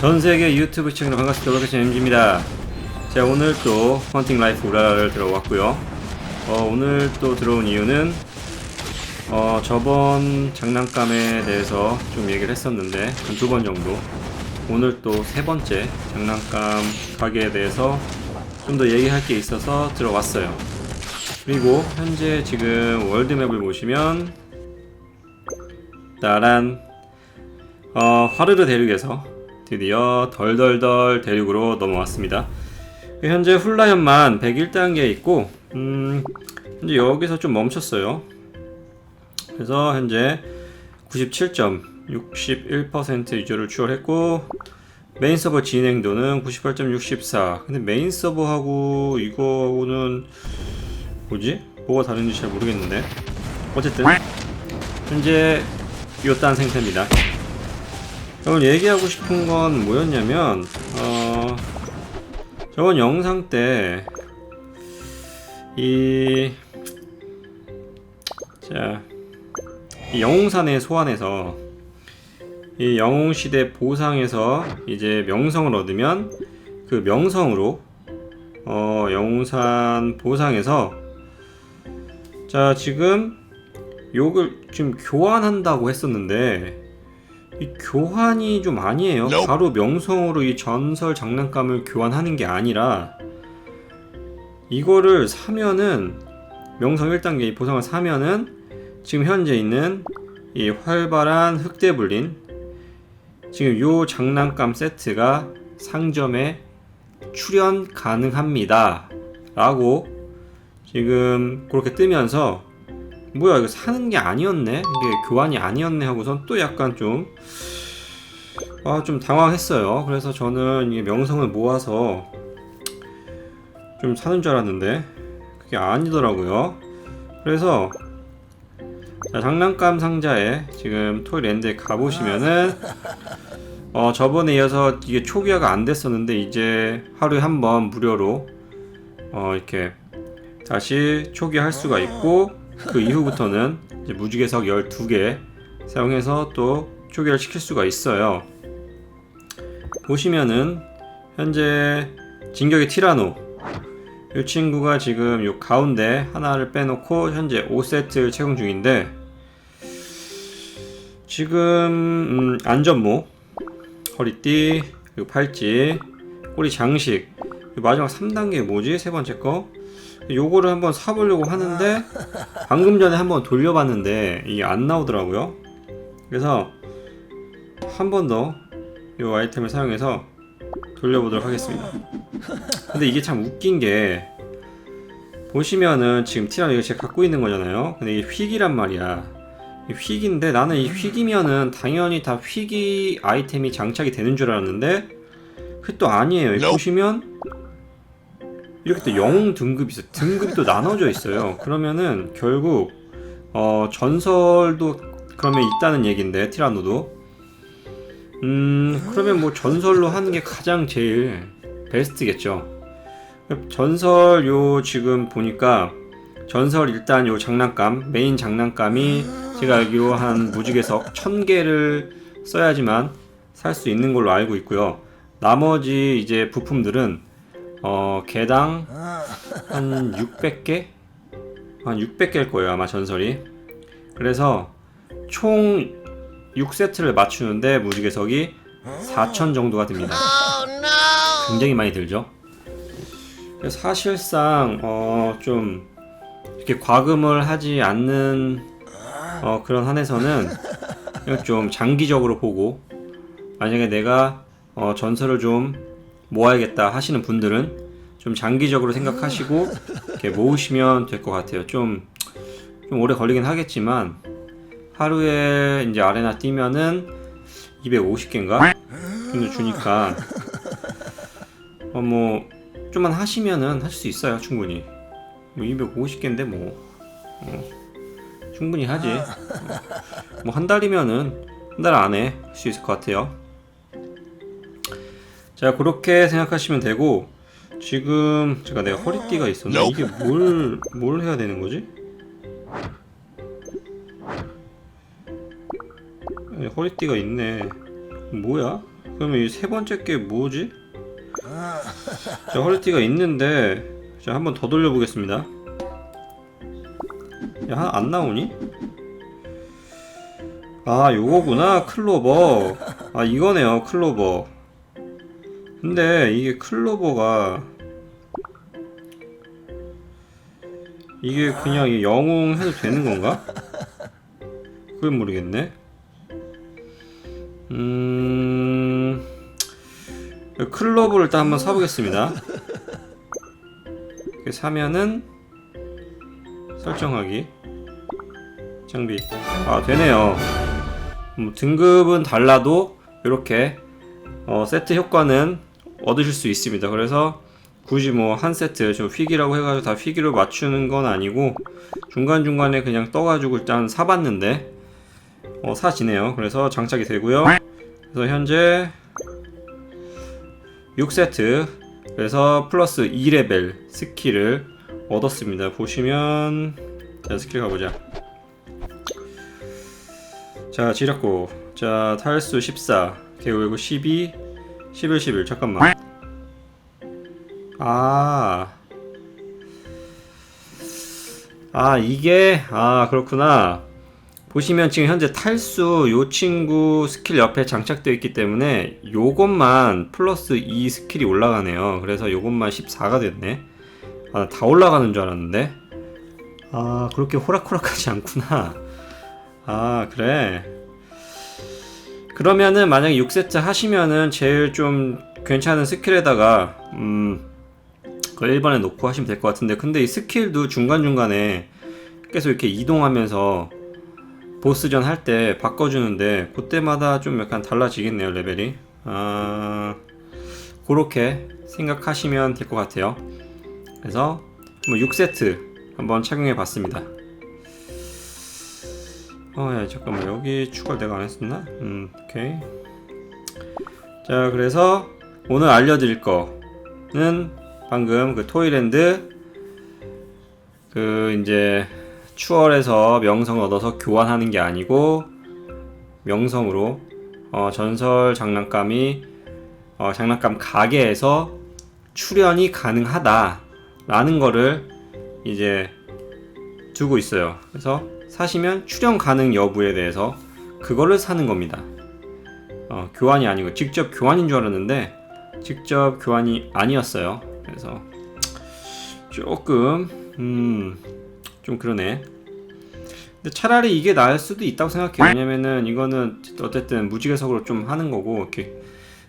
전세계 유튜브 시청자 반갑습니다. 로켓션 MG입니다. 자 오늘 또 헌팅 라이프 우라를 들어왔고요. 어, 오늘 또 들어온 이유는 어, 저번 장난감에 대해서 좀 얘기를 했었는데 한 두 번 정도 오늘 또 세 번째 장난감 가게에 대해서 좀 더 얘기할 게 있어서 들어왔어요. 그리고 현재 지금 월드맵을 보시면 따란 어, 화르르 대륙에서 드디어 덜덜덜 대륙으로 넘어왔습니다. 현재 훌라현만 101단계에 있고 음, 현재 여기서 좀 멈췄어요. 그래서 현재 97.61% 유저를 추월했고 메인 서버 진행도는 98.64 근데 메인 서버하고 이거는 뭐지? 뭐가 다른지 잘 모르겠는데 어쨌든 현재 요딴 생태입니다 오늘 얘기하고 싶은 건 뭐였냐면 어 저번 영상 때 이 자, 이 영웅산의 소환에서 이 영웅시대 보상에서 이제 명성을 얻으면 그 명성으로 어 영웅산 보상에서 자 지금 요걸 지금 교환한다고 했었는데 이 교환이 좀 아니에요. 바로 명성으로 이 전설 장난감을 교환하는 게 아니라 이거를 사면은 명성 1단계 이 보상을 사면은 지금 현재 있는 이 활발한 흑대불린 지금 요 장난감 세트가 상점에 출연 가능합니다. 라고 지금 그렇게 뜨면서 뭐야 이거 사는 게 아니었네 이게 교환이 아니었네 하고선 또 약간 좀 아, 좀 당황했어요. 그래서 저는 이 명성을 모아서 좀 사는 줄 알았는데 그게 아니더라고요. 그래서 자, 장난감 상자에 지금 토이랜드에 가보시면은 어, 저번에 이어서 이게 초기화가 안 됐었는데 이제 하루에 한 번 무료로 어, 이렇게 다시 초기화할 수가 있고 그 이후부터는 무지개석 12개 사용해서 또 초기화를 시킬 수가 있어요. 보시면은 현재 진격의 티라노 이 친구가 지금 요 가운데 하나를 빼놓고 현재 5세트를 채용 중인데 지금 음, 안전모 허리띠 그리고 팔찌 꼬리 장식 마지막 3단계 뭐지 세 번째 거 요거를 한번 사보려고 하는데 방금 전에 한번 돌려봤는데 이게 안 나오더라고요. 그래서 한 번더이 아이템을 사용해서 돌려보도록 하겠습니다. 근데 이게 참 웃긴 게 보시면은 지금 티라노 이거 제가 갖고 있는 거잖아요. 근데 이게 휙이란 말이야. 이 휙인데 나는 이 휙이면은 당연히 다 휙이 아이템이 장착이 되는 줄 알았는데 그게 또 아니에요. 보시면 이렇게 또 영웅 등급이 있어. 등급이 또 나눠져 있어요. 그러면은 결국 어 전설도 그러면 있다는 얘긴데 티라노도. 음 그러면 뭐 전설로 하는 게 가장 제일 베스트겠죠. 전설 요 지금 보니까 전설 일단 요 장난감 메인 장난감이 제가 알기로 한 무지개석 1000개를 써야지만 살 수 있는 걸로 알고 있고요. 나머지 이제 부품들은 어 개당 한 600개? 한 600개일 거예요 아마 전설이. 그래서 총 6세트를 맞추는데 무지개석이 4천 정도가 듭니다. 굉장히 많이 들죠? 사실상 어, 좀 이렇게 과금을 하지 않는 어, 그런 한에서는 좀 장기적으로 보고 만약에 내가 어, 전설을 좀 모아야겠다 하시는 분들은 좀 장기적으로 생각하시고 이렇게 모으시면 될 것 같아요. 좀, 좀 오래 걸리긴 하겠지만 하루에 이제 아레나 뛰면은 250개인가? 정도 주니까. 어 뭐 좀만 하시면은 할수 있어요 충분히. 뭐 250개인데 뭐. 어, 충분히 하지. 뭐한 달이면은 한 달 안에 할 수 있을 것 같아요 자 그렇게 생각하시면 되고 지금 제가 내가 허리띠가 있었는데 이게 뭘 뭘 해야 되는 거지? 아니, 허리띠가 있네 뭐야? 그러면 이 세 번째 게 뭐지? 자 허리띠가 있는데 자 한번 더 돌려보겠습니다 야 하나 안 나오니? 아 요거구나 클로버 아 이거네요 클로버 근데 이게 클로버가 이게 그냥 이 영웅 해도 되는 건가? 그건 모르겠네. 음... 클로버를 일단 한번 사보겠습니다. 이렇게 사면은 설정하기. 장비. 아 되네요. 뭐 등급은 달라도 이렇게 어, 세트 효과는 얻으실 수 있습니다. 그래서 굳이 뭐 한 세트 저 휘기라고 해가지고 다 휘기로 맞추는 건 아니고 중간중간에 그냥 떠가지고 일단 사봤는데 어, 사지네요. 그래서 장착이 되고요. 그래서 현재 6세트 그래서 플러스 2레벨 스킬을 얻었습니다. 보시면 자 스킬 가보자. 자 지렸고. 자 탈수 14 개울고 12 11 11 잠깐만 아. 아, 이게, 아, 그렇구나. 보시면 지금 현재 탈수 요 친구 스킬 옆에 장착되어 있기 때문에 요것만 플러스 2 스킬이 올라가네요. 그래서 요것만 14가 됐네. 아, 다 올라가는 줄 알았는데. 아, 그렇게 호락호락하지 않구나. 아, 그래. 그러면은 만약에 6세트 하시면은 제일 좀 괜찮은 스킬에다가, 음, 1번에 놓고 하시면 될 것 같은데 근데 이 스킬도 중간중간에 계속 이렇게 이동하면서 보스전 할 때 바꿔주는데 그때마다 좀 약간 달라지겠네요 레벨이. 아 그렇게 생각하시면 될 것 같아요. 그래서 뭐 6세트 한번 착용해 봤습니다. 어야 잠깐만. 여기 추가를 내가 안 했었나? 음 오케이. 자 그래서 오늘 알려드릴 거는 방금 그 토이랜드 그 이제 추월해서 명성을 얻어서 교환하는 게 아니고 명성으로 어, 전설 장난감이 어, 장난감 가게에서 출연이 가능하다라는 거를 이제 두고 있어요. 그래서 사시면 출연 가능 여부에 대해서 그거를 사는 겁니다. 어, 교환이 아니고 직접 교환인 줄 알았는데 직접 교환이 아니었어요. 그래서 조금 음, 좀 그러네. 근데 차라리 이게 나을 수도 있다고 생각해요. 왜냐면은 이거는 어쨌든 무지개석으로 좀 하는 거고 이렇게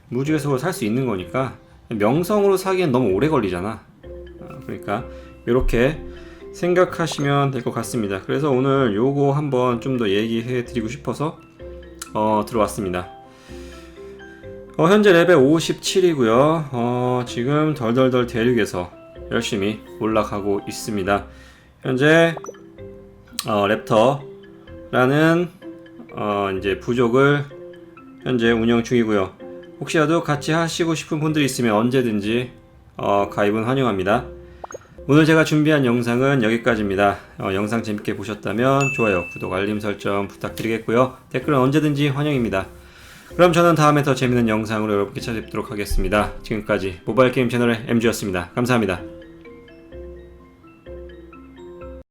무지개석으로 살 수 있는 거니까 명성으로 사기엔 너무 오래 걸리잖아. 어, 그러니까 이렇게 생각하시면 될 것 같습니다. 그래서 오늘 요거 한번 좀 더 얘기해 드리고 싶어서 어, 들어왔습니다. 어, 현재 레벨 57이고요. 어, 지금 덜덜덜 대륙에서 열심히 올라가고 있습니다. 현재 어, 랩터라는 어, 이제 부족을 현재 운영 중이고요. 혹시라도 같이 하시고 싶은 분들이 있으면 언제든지 어, 가입은 환영합니다. 오늘 제가 준비한 영상은 여기까지입니다. 어, 영상 재밌게 보셨다면 좋아요, 구독, 알림 설정 부탁드리겠고요. 댓글은 언제든지 환영입니다. 그럼 저는 다음에 더 재밌는 영상으로 여러분께 찾아뵙도록 하겠습니다. 지금까지 모바일 게임 채널의 MG였습니다. 감사합니다.